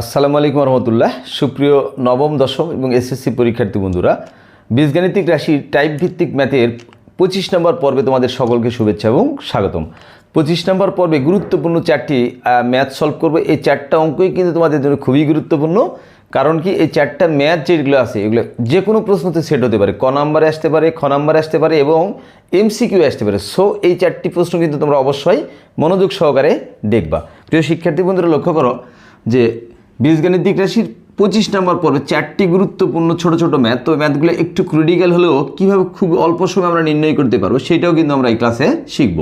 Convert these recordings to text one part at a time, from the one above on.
আসসালামু আলাইকুম রহমতুল্লাহ সুপ্রিয় নবম, দশম এবং এসএসসি পরীক্ষার্থী বন্ধুরা, বীজগাণিতিক রাশির টাইপ ভিত্তিক ম্যাথের পঁচিশ নম্বর পর্বে তোমাদের সকলকে শুভেচ্ছা এবং স্বাগতম। পঁচিশ নম্বর পর্বে গুরুত্বপূর্ণ চারটি ম্যাথ সলভ করবে। এই চারটা অঙ্কই কিন্তু তোমাদের জন্য খুবই গুরুত্বপূর্ণ। কারণ কি এই চারটা ম্যাথ যেগুলো আছে, এগুলো যে কোনো প্রশ্নতে সেট হতে পারে। ক নাম্বারে আসতে পারে, খ নাম্বারে আসতে পারে এবং এমসিকিউ আসতে পারে। সো এই চারটি প্রশ্ন কিন্তু তোমরা অবশ্যই মনোযোগ সহকারে দেখবা। প্রিয় শিক্ষার্থী বন্ধুরা, লক্ষ্য করো যে বীজগাণিতিক রাশির পঁচিশ নম্বর পর্বে চারটি গুরুত্বপূর্ণ ছোট ছোট ম্যাথ। তো ম্যাথগুলো একটু ক্রিটিক্যাল হলেও কীভাবে খুব অল্প সময় আমরা নির্ণয় করতে পারব সেটাও কিন্তু আমরা এই ক্লাসে শিখব।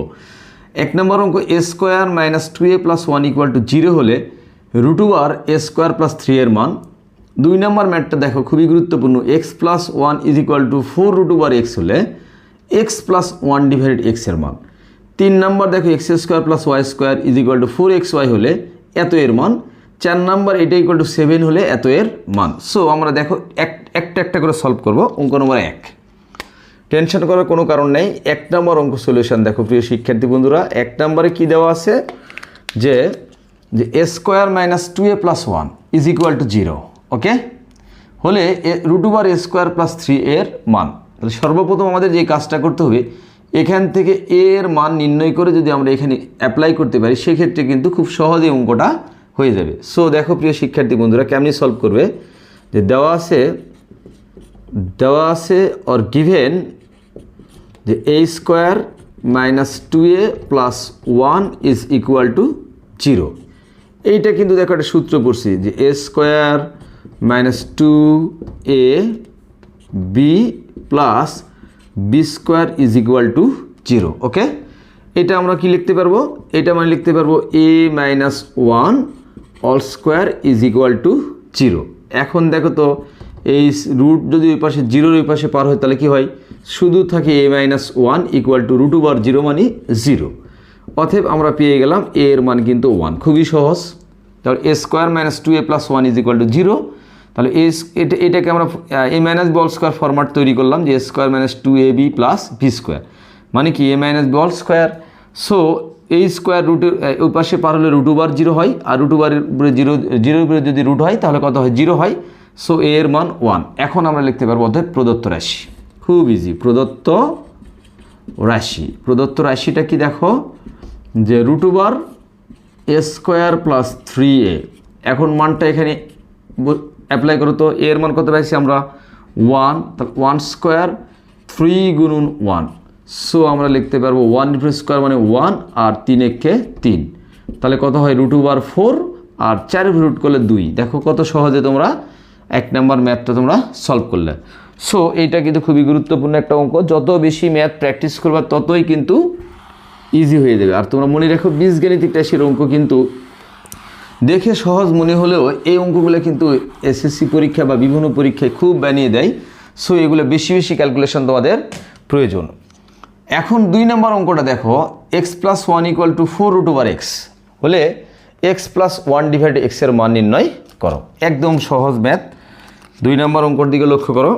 এক নম্বর অঙ্ক a square minus two a plus one equal to zero হলে root over a square plus three এর মান। দুই নম্বর ম্যাথটা দেখো, খুবই গুরুত্বপূর্ণ x plus one is equal to four root over x হলে এক্স প্লাস ওয়ান ডিভাইডেড এক্সের মান। তিন নম্বর দেখো x square plus y square is equal to four x y হলে এত এর মান। চার নাম্বার এটা ইকুয়াল টু সেভেন হলে এত এর মান। সো আমরা দেখো এক, একটা একটা করে সলভ করব, অঙ্ক নম্বর এক। টেনশন করার কোনো কারণ নেই। এক নম্বর অঙ্ক সলিউশন দেখো, প্রিয় শিক্ষার্থী বন্ধুরা, এক নম্বরে কী দেওয়া আছে? যে যে a square minus two a plus one is equal to zero okay হলে এ root over a square plus three এর মান। তাহলে সর্বপ্রথম আমাদের যে কাজটা করতে হবে, এখান থেকে এর মান নির্ণয় করে যদি আমরা এখানে অ্যাপ্লাই করতে পারি, সেক্ষেত্রে কিন্তু খুব সহজে অঙ্কটা হয়ে যাবে। সো দেখো প্রিয় শিক্ষার্থী বন্ধুরা, কেমনি সলভ করবে? যে দেওয়া আছে দেওয়া আছে অর গিভেন যে a square minus two a plus one is equal to zero এইটা কিন্তু দেখো একটা সূত্র পড়ছি যে a square minus two a b plus b square is equal to zero okay এটা আমরা কি লিখতে পারব? এটা মানে লিখতে পারব a minus one all square is equal to zero এখন দেখো তো, এই রুট যদি ওই পাশে জিরোর ওই পাশে পার হয়, তাহলে কি হয়? শুধু থাকে a minus one equal to root over zero মানে জিরো অতএব আমরা পেয়ে গেলাম এ এর মান কিন্তু ওয়ান খুবই সহজ। তাহলে a square minus two a plus one is equal to zero তাহলে এ এটা, এটাকে আমরা a minus whole square format তৈরি করলাম যে square minus two a b plus b square মানে কি? A minus whole square so এই স্কোয়ার রুটের ওই পাশে পার হলে রুট ওভার জিরো হয়, আর রুট ওভারের উপরে জিরো জিরোর উপরে যদি রুট হয়, তাহলে কত হয়? জিরো হয়। সো এ এর মান ওয়ান এখন আমরা লিখতে পারব অর্থাৎ প্রদত্ত রাশি। খুব ইজি প্রদত্ত রাশি। প্রদত্ত রাশিটা কি দেখো? যে root over a square plus three এ এখন মানটা এখানে অ্যাপ্লাই করো তো। এর মান কত পাইছি আমরা? ওয়ান ওয়ান স্কোয়ার থ্রি গুণুন ওয়ান সো আমরা লিখতে পারব ওয়ান ডিফারেন্স স্কোয়ার মানে ওয়ান আর তিন একে তিন। তাহলে কত হয়? রুট ওভার ফোর আর চার রুট করলে দুই। দেখো কত সহজে তোমরা এক নাম্বার ম্যাথটা তোমরা সলভ করলে। সো এইটা কিন্তু খুবই গুরুত্বপূর্ণ একটা অঙ্ক। যত বেশি ম্যাথ প্র্যাকটিস করবা, ততই কিন্তু ইজি হয়ে যাবে। আর তোমরা মনে রাখো, বীজগাণিতিক রাশির অঙ্ক কিন্তু দেখে সহজ মনে হলেও এই অঙ্কগুলো কিন্তু এসএসসি পরীক্ষা বা বিভিন্ন পরীক্ষায় খুব বানিয়ে দেয়। সো এগুলো বেশি বেশি ক্যালকুলেশন তোমাদের প্রয়োজন। এখন দুই নম্বর অঙ্কটা দেখো x plus one equal to four root over x হলে এক্স প্লাস ওয়ান ডিভাইড এক্সের মান নির্ণয় করো। একদম সহজ ম্যাথ দুই নম্বর অঙ্কর দিকে লক্ষ্য করো,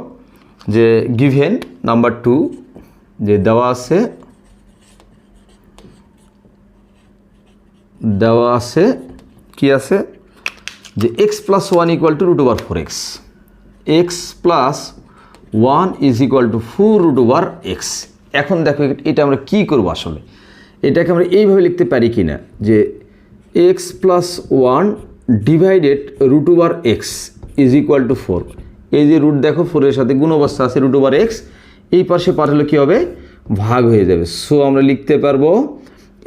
যে গিভেন নাম্বার টু যে দেওয়া আছে দেওয়া আছে কি আছে? যে x plus one equal to root over four x x plus one is equal to four root over x এখন দেখো এটা আমরা কী করব আসলে? এটাকে আমরা এইভাবে লিখতে পারি কি না যে x plus one divided root over x is equal to four এই যে রুট দেখো ফোরের সাথে গুণ অবস্থা আছে রুট ওভার এক্স এই পাশে পাঠালে কী হবে? ভাগ হয়ে যাবে। সো আমরা লিখতে পারব,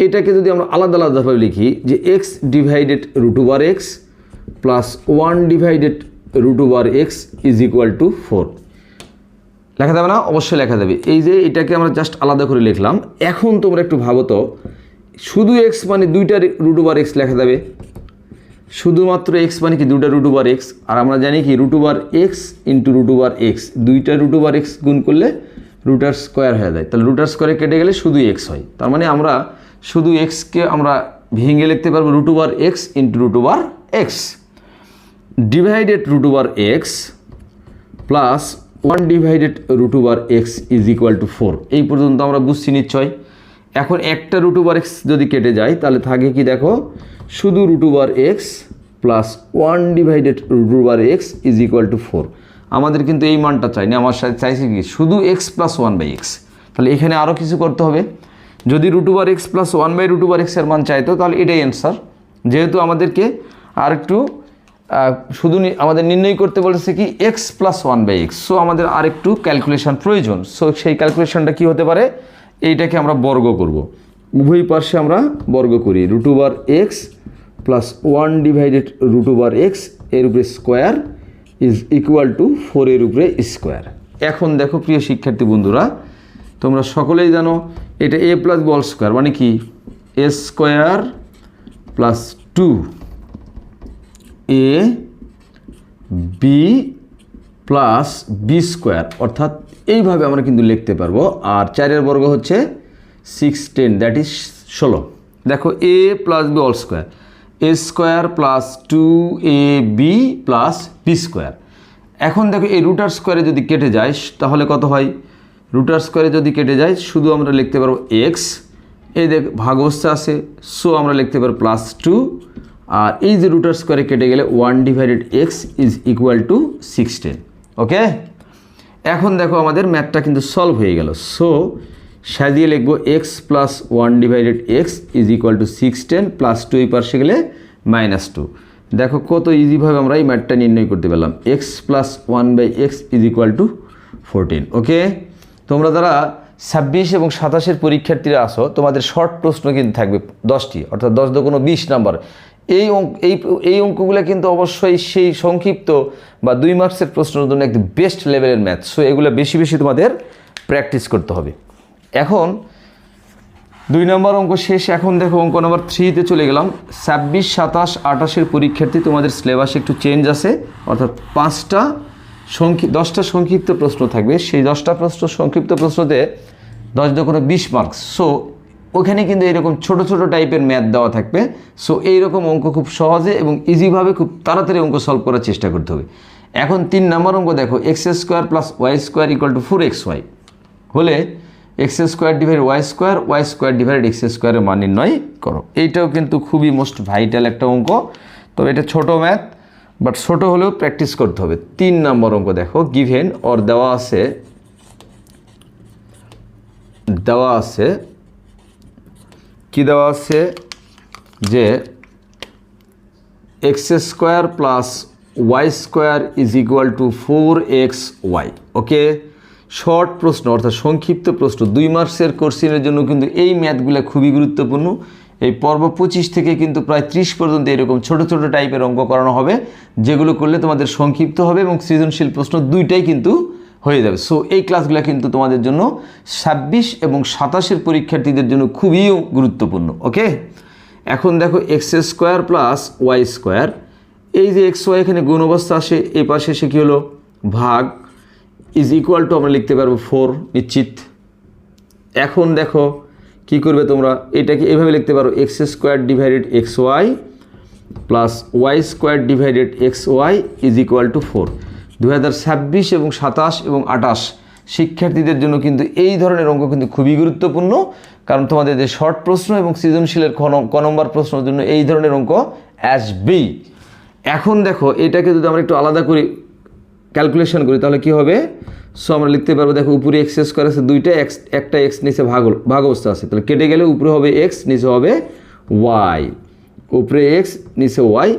এটাকে যদি আমরা আলাদা আলাদাভাবে লিখি, যে x divided root over x plus one divided root over x is equal to four লেখা যাবে না, অবশ্যই লেখা যাবে। এই যে এটাকে আমরা জাস্ট আলাদা করে লিখলাম, এখন তোমরা একটু ভাবো তো, শুধু এক্স মানে দুইটা রুট ওভার এক্স লেখা যাবে? শুধুমাত্র এক্স মানে কি দুটা রুট ওভার এক্স আর আমরা জানি কি root over x into root over x দুইটা রুট ওভার এক্স গুণ করলে রুটার স্কোয়ার হয়ে যায়। তাহলে রুটার স্কোয়ারে কেটে গেলে শুধু এক্স হয়। তার মানে আমরা শুধু এক্সকে আমরা ভেঙে লিখতে পারব root over x into root over x divided root over x plus one divided root over x is equal to four. এই পর্যন্ত আমরা বুঝছি নিশ্চয়। এখন একটা রুট ওভার এক্স যদি কেটে যায়, তাহলে থাকে কি দেখো, শুধু root over x plus one divided root over x is equal to four. আমাদের কিন্তু এই মানটা চাই না, আমার সাথে চাইছে কি? শুধু x plus one by x. তাহলে এখানে আরও কিছু করতে হবে। যদি root over x plus one by root over এক্সের মান চাইতো, তাহলে এটাই অ্যান্সার যেহেতু আমাদেরকে আর একটু শুধু আমাদের নির্ণয় করতে বলেছে কি x plus one by x so আমাদের আর একটু ক্যালকুলেশন প্রয়োজন। সো সেই ক্যালকুলেশনটা কি হতে পারে? এইটাকে আমরা বর্গ করব। উভয় পার্শ্বে আমরা বর্গ করি। Root over x plus one divided root over এক্সের উপরে স্কোয়ার ইজ ইকুয়াল টু ফোরের উপরে স্কোয়ার এখন দেখো, প্রিয় শিক্ষার্থী বন্ধুরা, তোমরা সকলেই জানো, এটা এ প্লাস বল স্কোয়ার মানে কি? A square plus two a b plus b square অর্থাৎ এইভাবে আমরা কিন্তু লিখতে পারব। আর চারের বর্গ হচ্ছে সিক্স টেন দ্যাট ইজ ষোলো। দেখো a plus b whole square a square plus two a b plus b square এখন দেখো, এই রুটার স্কোয়ারে যদি কেটে যায়, তাহলে কত হয়? রুটার স্কোয়ারে যদি কেটে যায়, শুধু আমরা লিখতে পারব এক্স এই দেখ ভাগ অবস্থা আছে সো আমরা লিখতে পারব প্লাস টু আর এই যে রুটার স্কোয়ারে কেটে গেলে one divided x is equal to sixteen okay এখন দেখো আমাদের ম্যাথটা কিন্তু সলভ হয়ে গেল। সো সাজিয়ে লিখব x plus one divided x is equal to sixteen plus two এই পাশে গেলে মাইনাস টু দেখো কত ইজিভাবে আমরা এই ম্যাথটা নির্ণয় করতে পারলাম। X plus one by x is equal to fourteen okay তোমরা যারা ছাব্বিশ এবং সাতাশের পরীক্ষার্থীরা আসো তোমাদের শর্ট প্রশ্ন কিন্তু থাকবে দশটি, অর্থাৎ দশ দো কোনো বিশ নাম্বার। এই এই এই অঙ্কগুলো কিন্তু অবশ্যই সেই সংক্ষিপ্ত বা দুই মার্কসের প্রশ্নের জন্য একদম বেস্ট লেভেলের ম্যাথ সো এগুলো বেশি বেশি তোমাদের প্র্যাকটিস করতে হবে। এখন, দুই নম্বর অঙ্ক শেষ। এখন দেখো, অঙ্ক নম্বর থ্রিতে চলে গেলাম। ছাব্বিশ, সাতাশ, আঠাশের পরীক্ষার্থী, তোমাদের সিলেবাসে একটু চেঞ্জ আছে। অর্থাৎ পাঁচটা সংক্ষিপ্ত দশটা সংক্ষিপ্ত প্রশ্ন থাকবে। সেই দশটা প্রশ্ন, সংক্ষিপ্ত প্রশ্নতে দশ কোনো বিশ মার্কস সো ওখানে কিন্তু এরকম ছোট ছোট টাইপের ম্যাথ দেওয়া থাকবে। সো এইরকম অঙ্ক খুব সহজে এবং ইজিভাবে খুব তাড়াতাড়ি অঙ্ক সলভ করার চেষ্টা করতে হবে। এখন তিন নম্বর অঙ্ক দেখো x square plus y square equal to four x y হলে x square divide y square y square divide x স্কোয়ারের মান নির্ণয় করো। এইটাও কিন্তু খুবই মোস্ট ভাইটাল একটা অঙ্ক। তবে এটা ছোট ম্যাথ বাট ছোট হলেও প্র্যাকটিস করতে হবে। তিন নম্বর অঙ্ক দেখো গিভেন ওর দেওয়া আছে দেওয়া আছে কি দেওয়া আছে? যে x square plus y square is equal to four x y okay short প্রশ্ন, অর্থাৎ সংক্ষিপ্ত প্রশ্ন, দুই মার্কসের কোর্সিনের জন্য কিন্তু এই ম্যাথগুলো খুবই গুরুত্বপূর্ণ। এই পর্ব পঁচিশ থেকে কিন্তু প্রায় ত্রিশ পর্যন্ত এরকম ছোট ছোট টাইপের অঙ্ক করানো হবে, যেগুলো করলে তোমাদের সংক্ষিপ্ত হবে এবং সৃজনশীল প্রশ্ন দুইটাই কিন্তু হয়ে যাবে। সো এই ক্লাসগুলো কিন্তু তোমাদের জন্য ছাব্বিশ এবং সাতাশের পরীক্ষার্থীদের জন্য খুবই গুরুত্বপূর্ণ ওকে এখন দেখো x square plus y square এই যে এক্স ওয়াই এখানে গুণ অবস্থা আসে এই পাশে এসে কী হলো? ভাগ ইজ ইকুয়াল টু আমরা লিখতে পারব ফোর নিশ্চিত। এখন দেখো কি করবে তোমরা? এটাকে এভাবে লিখতে পারো x square divided x y plus y square divided x y is equal to four দু হাজার ছাব্বিশ এবং সাতাশ এবং আটাশ শিক্ষার্থীদের জন্য কিন্তু এই ধরনের অঙ্ক কিন্তু খুবই গুরুত্বপূর্ণ। কারণ তোমাদের যে শর্ট প্রশ্ন এবং সৃজনশীলের ক নম্বর প্রশ্নের জন্য এই ধরনের অঙ্ক বি এখন দেখো, এটাকে যদি আমরা একটু আলাদা করি ক্যালকুলেশন করি, তাহলে কি হবে? সো আমরা লিখতে পারব, দেখো, উপরে এক্স স্কোয়ার আছে দুইটা এক্স একটা এক্স নিচে ভাগ ভাগ অবস্থা আছে। তাহলে কেটে গেলে উপরে হবে এক্স নিচে হবে ওয়াই উপরে এক্স নিচে ওয়াই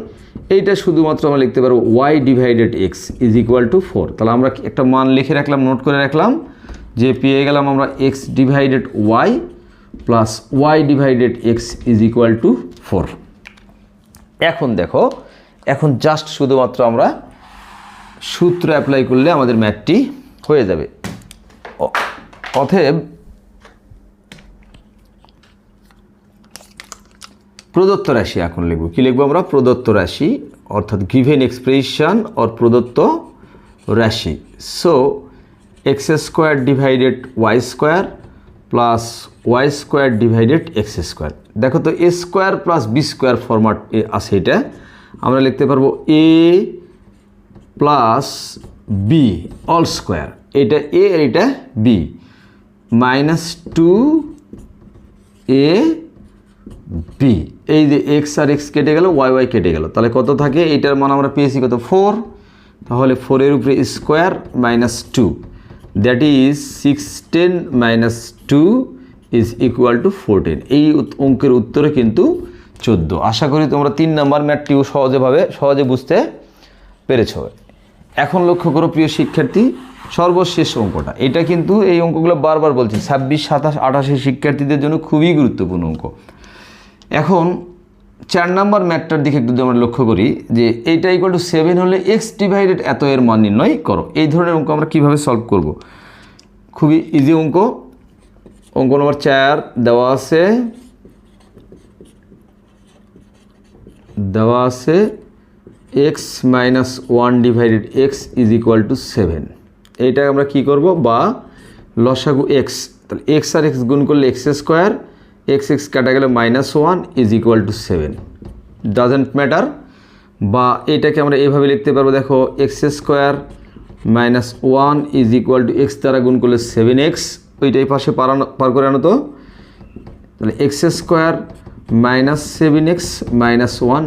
এইটা শুধুমাত্র আমরা লিখতে পারব y divided x is equal to four তাহলে আমরা একটা মান লিখে রাখলাম নোট করে রাখলাম, যে পেয়ে গেলাম আমরা x divided y plus y divided x is equal to four এখন দেখো, এখন জাস্ট শুধুমাত্র আমরা সূত্র অ্যাপ্লাই করলে আমাদের ম্যাথটি হয়ে যাবে। অ- প্রদত্ত রাশি এখন লিখব। কি লিখব আমরা? প্রদত্ত রাশি, অর্থাৎ গিভেন এক্সপ্রেশন অর প্রদত্ত রাশি। So x square divided y square plus y square divided x square দেখো তো a square plus b square format আছে এটা। আমরা লিখতে পারব a plus b whole square এটা এ আর এটা b minus two a b এই যে এক্স আর এক্স কেটে গেল ওয়াই ওয়াই কেটে গেল। তাহলে কত থাকে? এইটার মান আমরা পেয়েছি কত? ফোর তাহলে ফোরের উপরে square minus two that is sixteen minus two is equal to fourteen এই অঙ্কের উত্তরে কিন্তু চোদ্দ। আশা করি তোমরা তিন নাম্বার ম্যাটটিও সহজেভাবে সহজে বুঝতে পেরেছ। এখন লক্ষ্য করো প্রিয় শিক্ষার্থী, সর্বশেষ অঙ্কটা। এটা কিন্তু এই অঙ্কগুলো বারবার বলছি, ছাব্বিশ, সাতাশ, আঠাশের শিক্ষার্থীদের জন্য খুবই গুরুত্বপূর্ণ অঙ্ক। এখন চার নাম্বার ম্যাটটার দিকে একটু যদি আমরা লক্ষ্য করি যে এইটা ইকুয়াল টু সেভেন হলে এক্স ডিভাইডেড এত এর মান নির্ণয় করো। এই ধরনের অঙ্ক আমরা কীভাবে সলভ করব? খুবই ইজি অঙ্ক। অঙ্ক নম্বর চার দেওয়া আছে। দেওয়া আছে x minus one divided x is equal to seven এইটা আমরা কি করব? বা লসাগু এক্স তাহলে এক্স আর এক্স গুণ করলে এক্স স্কোয়ার এক্স এক্স কাটা গেলে minus one is equal to seven doesn't matter বা এটাকে আমরা এইভাবে লিখতে পারব, দেখো x square minus one is equal to x দ্বারা গুণ করলে সেভেন এক্স ওইটাই পাশে পারানো, পার করে আনো তো। তাহলে x square minus seven x minus one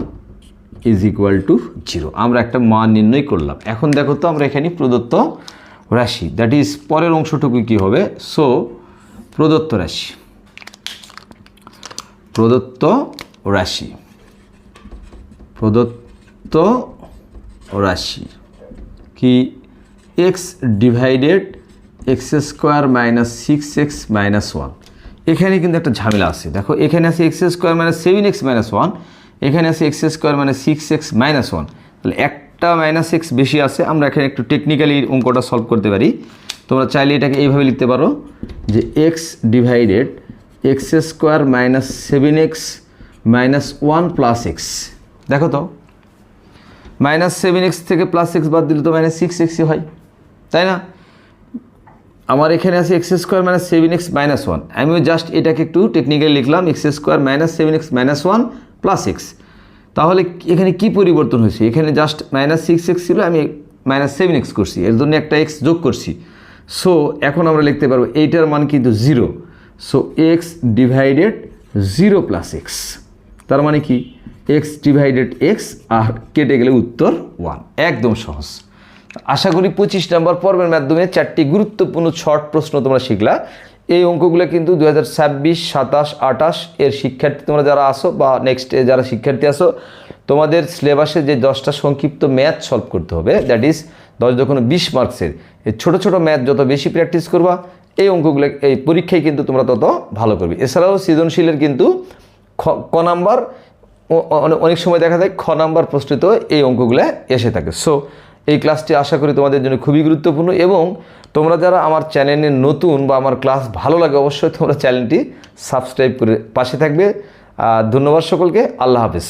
is equal to zero আমরা একটা মান নির্ণয় করলাম। এখন দেখো তো আমরা এখানে প্রদত্ত রাশি। দ্যাট ইজ পরের অংশটুকু কী হবে? সো প্রদত্ত রাশি। প্রদত্ত রাশি। প্রদত্ত রাশি। কি? X divided x square minus six x minus one এখানে কিন্তু একটা ঝামেলা আছে। দেখো, এখানে আছে x square minus seven x minus one এখানে আছে এক্স স্কোয়ার মানে সিক্স এক্স মাইনাস ওয়ান তাহলে একটা মাইনাস এক্স বেশি আছে, আমরা এখানে একটু টেকনিক্যালি অঙ্কটা সলভ করতে পারি। তোমরা চাইলে এটাকে এইভাবে লিখতে পারো যে x divided x square minus seven x minus one plus x. দেখো তো, মাইনাস সেভেন এক্স থেকে প্লাস এক্স বাদ দিলে তো মাইনাস সিক্স এক্সই হয়, তাই না? আমার এখানে আছে x square minus seven x minus one. আমিও জাস্ট এটাকে একটু টেকনিক্যালি লিখলাম, x square minus seven x minus one plus x. তাহলে এখানে কি পরিবর্তন হয়েছে? এখানে জাস্ট মাইনাস সিক্স এক্স ছিল, আমি মাইনাস সেভেন এক্স করছি। এর জন্য একটা এক্স যোগ করছি। সো এখন আমরা লিখতে পারব, এইটার মান কিন্তু zero. So x divided zero plus x তার মানে কি? এক্স ডিভাইডেড এক্স আর কেটে গেলে উত্তর ওয়ান একদম সহজ। আশা করি পঁচিশ নম্বর পর্বের মাধ্যমে চারটি গুরুত্বপূর্ণ শর্ট প্রশ্ন তোমরা শিখলা। এই অঙ্কগুলো কিন্তু দু হাজার ছাব্বিশ, সাতাশ, আঠাশ এর শিক্ষার্থী তোমরা যারা আসো বা নেক্সট যারা শিক্ষার্থী আসো তোমাদের সিলেবাসে যে দশটা সংক্ষিপ্ত ম্যাথ সলভ করতে হবে। দ্যাট ইজ দশ যখন বিশ মার্কসের এই ছোটো ছোটো ম্যাথ যত বেশি প্র্যাকটিস করবা এই অঙ্কগুলো, এই পরীক্ষায় কিন্তু তোমরা তত ভালো করবে। এছাড়াও সৃজনশীলের কিন্তু খ, ক নাম্বার অনেক সময় দেখা যায় খ নাম্বার প্রশ্নিত এই অঙ্কগুলো এসে থাকে। সো এই ক্লাসটি আশা করি তোমাদের জন্য খুবই গুরুত্বপূর্ণ এবং তোমরা যারা আমার চ্যানেলে নতুন বা আমার ক্লাস ভালো লাগে অবশ্যই তোমরা চ্যানেলটি সাবস্ক্রাইব করে পাশে থাকবে। ধন্যবাদ সকলকে, আল্লাহ হাফিজ।